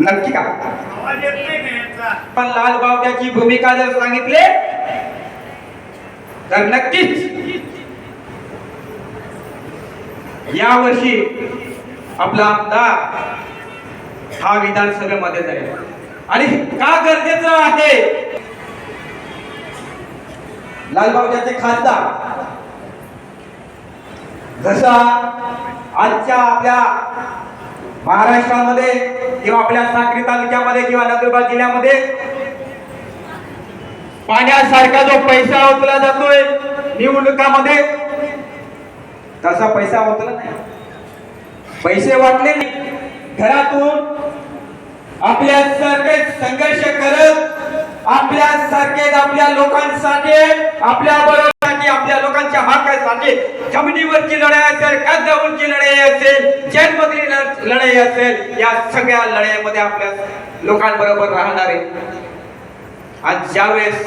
नक्की का? पण लाल बावट्याची भूमिका जर सांगितले तर नक्कीच या वर्षी आपला आमदार हा विधानसभेमध्ये जाईल. आणि का गरजेचं आहे? लालबावट्याचे खासदार जसा आजच्या आपल्या महाराष्ट्रामध्ये किंवा आपल्या साक्री तालुक्यामध्ये किंवा नंदुरबार जिल्ह्यामध्ये पाण्यासारखा जो पैसा ओतला जातोय निवडणुकामध्ये तसा पैसा ओतला नाही पैसे वाटले नाही. घरातून आपल्या सारखे संघर्ष करत आपल्या सारखेच आपल्या लोकांसाठी आपल्या बरोबर आपल्या लोकांच्या हक्कासाठी जमिनीवरची लढाई असेल कागदावरची लढाई असेल जन्मदिनी लढाई असेल या सगळ्या लढाईमध्ये आपल्या लोकांबरोबर राहणारे. आज ज्यावेळेस